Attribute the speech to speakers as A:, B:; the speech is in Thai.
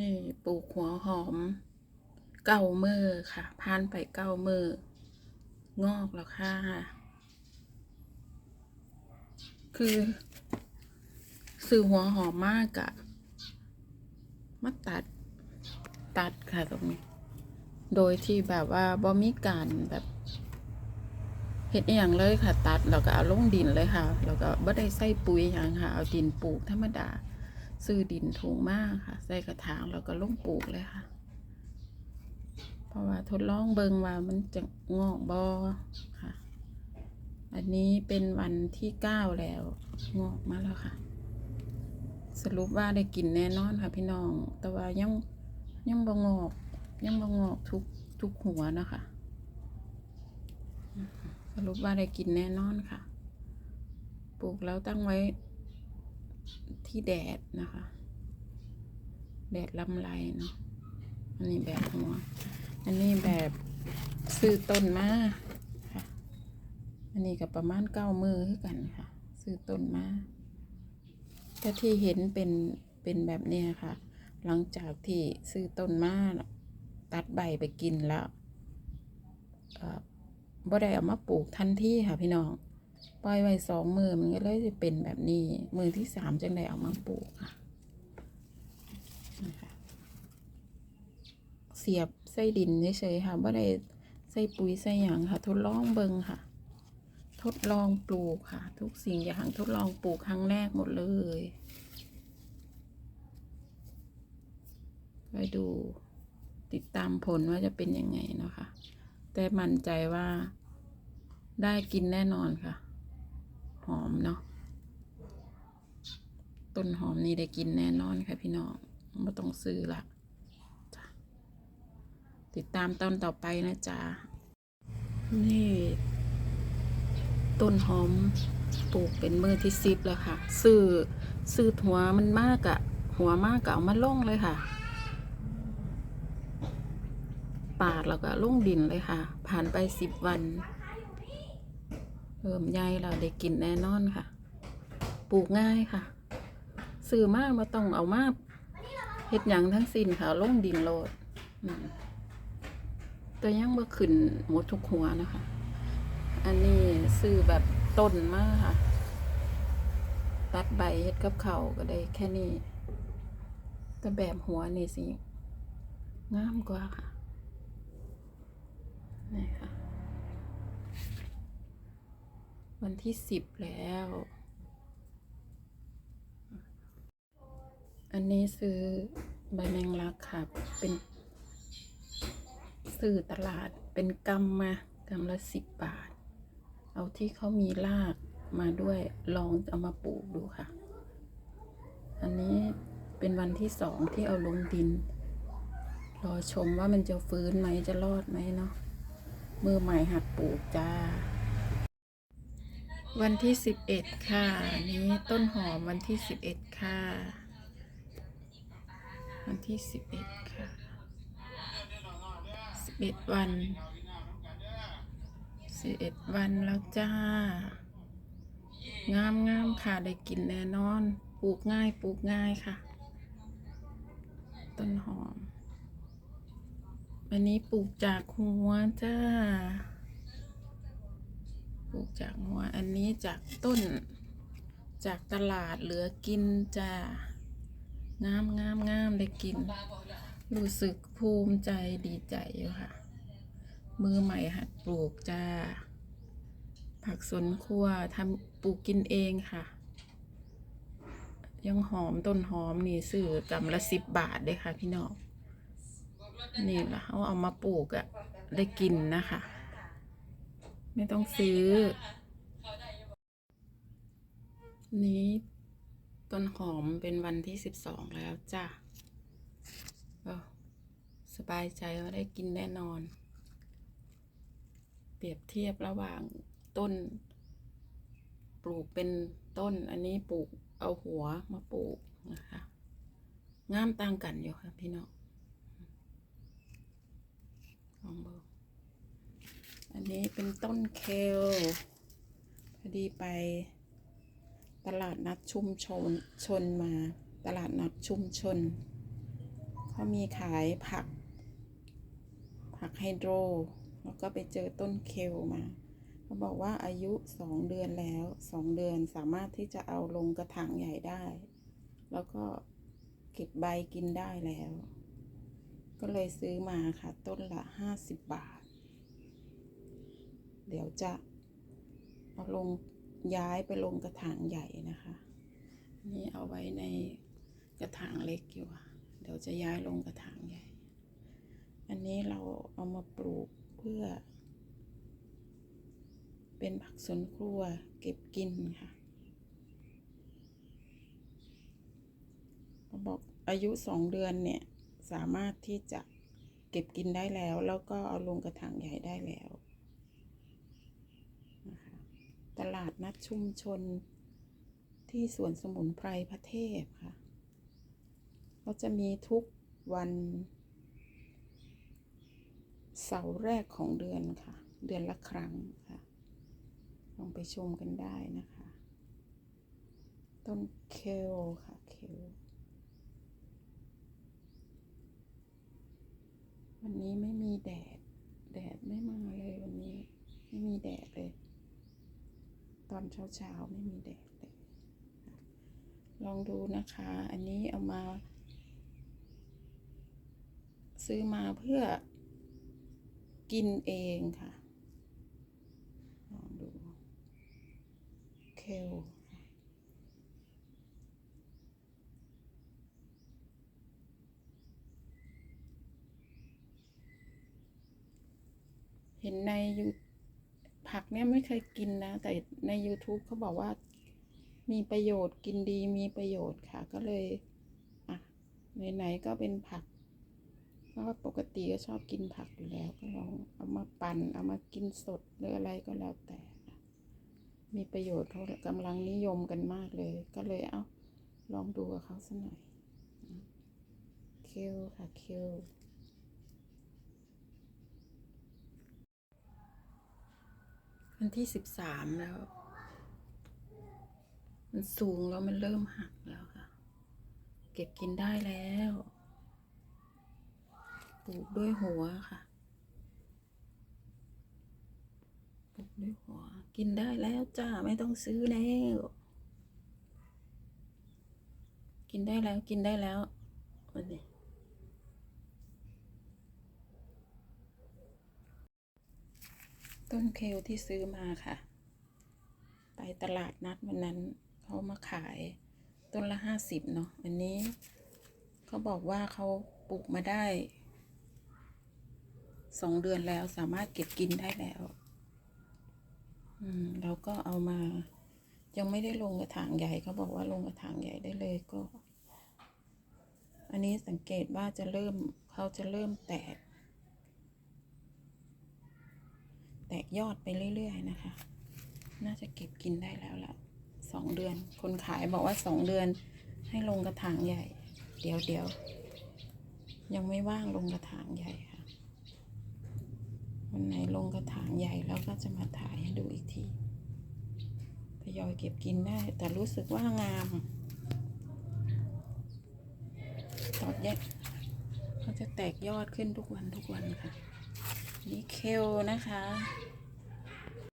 A: นี่ปลูกหัวหอม เก้ามือค่ะผ่านไปเก้ามืองอกแล้วค่ะ คือซื้อหัวหอมมากอะมาตัดตัดค่ะตรงนี้ โดยที่แบบว่าบ่มีการแบบเฮ็ดอย่างเลยค่ะ ตัดแล้วก็เอาลงดินเลยค่ะ แล้วก็บ่ได้ใส่ปุ๋ยหยังค่ะ เอาดินปลูกธรรมดา ซื้อดินถุงมากค่ะ ใส่กระถางแล้วก็ลงปลูกเลยค่ะ เพราะว่าทดลองเบิงว่ามันจะงอกบ่ค่ะ อันนี้เป็นวันที่เก้าแล้ว งอกมาแล้วค่ะ สรุปว่าได้กินแน่นอนค่ะพี่น้อง แต่ว่ายังยังบ่งอก ยังบ่งอกทุกทุกหัวนะคะ สรุปว่าได้กินแน่นอนค่ะ ปลูกแล้วตั้งไว้ ที่แดดนะคะ แดดลำไรเนาะอันนี้แบบหัว อันนี้แบบซื้อต้นมาค่ะ อันนี้ก็ประมาณเก้ามือคือกันค่ะ ซื้อต้นมาแต่ที่เห็นเป็นเป็นแบบเนี้ยค่ะ หลังจากที่ซื้อต้นมาตัดใบไปกินแล้วเออบ่ได้เอามาปลูกทันทีค่ะพี่น้อง ปล่อยไว้สองมือมันก็เลยจะเป็นแบบนี้ มือที่สามจังได้เอามาปลูกค่ะนะคะเสียบใส่ดินเฉยๆค่ะบ่ได้ใส่ปุ๋ยใส่หยังค่ะ ทดลองเบิงค่ะ ทดลองปลูกค่ะ ทุกสิ่งอย่างทดลองปลูกครั้งแรกหมดเลยไปดูติดตามผลว่าจะเป็นยังไงเนาะคะแต่มั่นใจว่าได้กินแน่นอนค่ะ หอมเนาะต้นหอมนี่ได้กินแน่นอนค่ะพี่น้องไม่ต้องซื้อละติดตามตอนต่อไปนะจ๊ะนี่ ต้นหอมปลูกเป็นมือที่สิบแล้วค่ะ ซื้อซื้อหัวมันมากอะหัวมากก็เอามาลงเลยค่ะปาดแล้วก็ลงดินเลยค่ะ ผ่านไปสิบวัน เริ่มใหญ่เราได้กินแน่นอนค่ะ ปลูกง่ายค่ะซื้อมากมาต้องเอามาเฮ็ดหยังทั้งสิ้นค่ะลงดินโลดอืมแต่ยังบ่ขึ้นหมดทุกหัวนะคะ อันนี้ซื้อแบบต้นมากค่ะ ตัดใบเฮ็ดกับเขาก็ได้แค่นี้แต่แบบหัวนี่สิงามกว่าค่ะนี่ค่ะ วันที่สิบแล้ว อันนี้ซื้อใบแมงลักค่ะ เป็นซื้อตลาดเป็นกำมากำละสิบบาท เอาที่เขามีรากมาด้วยลองเอามาปลูกดูค่ะ อันนี้เป็นวันที่สองที่เอาลงดิน รอชมว่ามันจะฟื้นไหมจะรอดไหมเนาะมือใหม่หัดปลูกจ้า วันที่สิบเอ็ดค่ะ นี้ต้นหอมวันที่สิบเอ็ดค่ะ วันที่สิบเอ็ดค่ะสิบเอ็ดวันสิบเอ็ดวันแล้วจ้า งามงามค่ะ ได้กินแน่นอน ปลูกง่ายปลูกง่ายค่ะ ต้นหอมอันนี้ปลูกจากหัวจ้า ลูกจากหัวอันนี้จากต้น จากตลาดเหลือกินจ้างามงามงามได้กิน รู้สึกภูมิใจดีใจอยู่ค่ะ มือใหม่หัดปลูกจ้า ผักสวนครัวทำปลูกกินเองค่ะ ยังหอมต้นหอมนี่ซื้อกำละสิบบาทเลยค่ะพี่น้องนี่แหละเขาเอามาปลูกอะได้กินนะคะ ไม่ต้องซื้อ นี้ต้นหอมเป็นวันที่สิบสองแล้วจ้ะสบายใจว่าได้กินแน่นอน เปรียบเทียบระหว่างต้น ปลูกเป็นต้น อันนี้ปลูกเอาหัวมาปลูกนะคะงามต่างกันอยู่ค่ะพี่น้องลองดูอั อันนี้เป็นต้นเคลพอดีไปตลาดนัดชุมชนชนมา ตลาดนัดชุมชน เขามีขายผัก ผักไฮโดร แล้วก็ไปเจอต้นเคลมาเขาบอกว่าอายุสองเดือนแล้วสองเดือนสามารถที่จะเอาลงกระถางใหญ่ได้ แล้วก็เก็บใบกินได้แล้ว ก็เลยซื้อมาค่ะ ต้นละห้าสิบบาท เดี๋ยวจะเอาลงย้ายไปลงกระถางใหญ่นะคะ นี่เอาไว้ในกระถางเล็กอยู่เดี๋ยวจะย้ายลงกระถางใหญ่ อันนี้เราเอามาปลูกเพื่อ เป็นผักสวนครัวเก็บกินค่ะเขาบอกอายุสองเดือนเนี่ยสามารถที่จะเก็บกินได้แล้ว แล้วก็เอาลงกระถางใหญ่ได้แล้ว ตลาดนัดชุมชน ที่สวนสมุนไพรพระเทพค่ะ ก็จะมีทุกวัน เสาร์แรกของเดือนค่ะ เดือนละครั้งค่ะ ลองไปชมกันได้นะคะ ต้นเคลค่ะเคลวันนี้ไม่มีแดด แดดไม่มาเลยวันนี้ ไม่มีแดดเลย อนเช้าเช้าๆไม่มีแดดเลยลองดูนะคะ อันนี้เอามา ซื้อมาเพื่อกินเองค่ะ ลองดูเคลเห็นในยู ผักเนี่ยไม่เคยกินนะ แต่ใน YouTube เขาบอกว่า มีประโยชน์กินดีมีประโยชน์ค่ะ ก็เลยอะไหนๆก็เป็นผัก เพราะว่าปกติก็ชอบกินผักอยู่แล้ว ก็ลองเอามาปั่นเอามากินสดหรืออะไรก็แล้วแต่ มีประโยชน์เขากำลังนิยมกันมากเลย ก็เลยเอาลองดูกับเขาสักหน่อยนะเคลค่ะเคล วันที่สิบสามแล้ว มันสูงแล้วมันเริ่มหักแล้วค่ะ เก็บกินได้แล้วปลูกด้วยหัวค่ะปลูกด้วยหัว กินได้แล้วจ้าไม่ต้องซื้อแล้ว กินได้แล้วกินได้แล้ววันนี้ ต้นเคลที่ซื้อมาค่ะ ไปตลาดนัดวันนั้นเขามาขายต้นละห้าสิบเนาะอันนี้เขาบอกว่าเขาปลูกมาได้สองเดือนแล้วสามารถเก็บกินได้แล้วอืมเราก็เอามา ยังไม่ได้ลงกระถางใหญ่เขาบอกว่าลงกระถางใหญ่ได้เลยก็ อันนี้สังเกตว่าจะเริ่มเขาจะเริ่มแตก แตก ยอดไปเรื่อยๆนะคะ น่าจะเก็บกินได้แล้วละสองเดือน คนขายบอกว่าสองเดือน ให้ลงกระถางใหญ่ เดี๋ยวเดี๋ยวยังไม่ว่างลงกระถางใหญ่ค่ะ วันไหนลงกระถางใหญ่แล้วก็จะมาถ่ายให้ดูอีกทีทยอยเก็บกินได้ แต่รู้สึกว่างาม ตอดแยกเขาจะแตกยอดขึ้นทุกวันทุกวันค่ะ นี่เคลนะคะ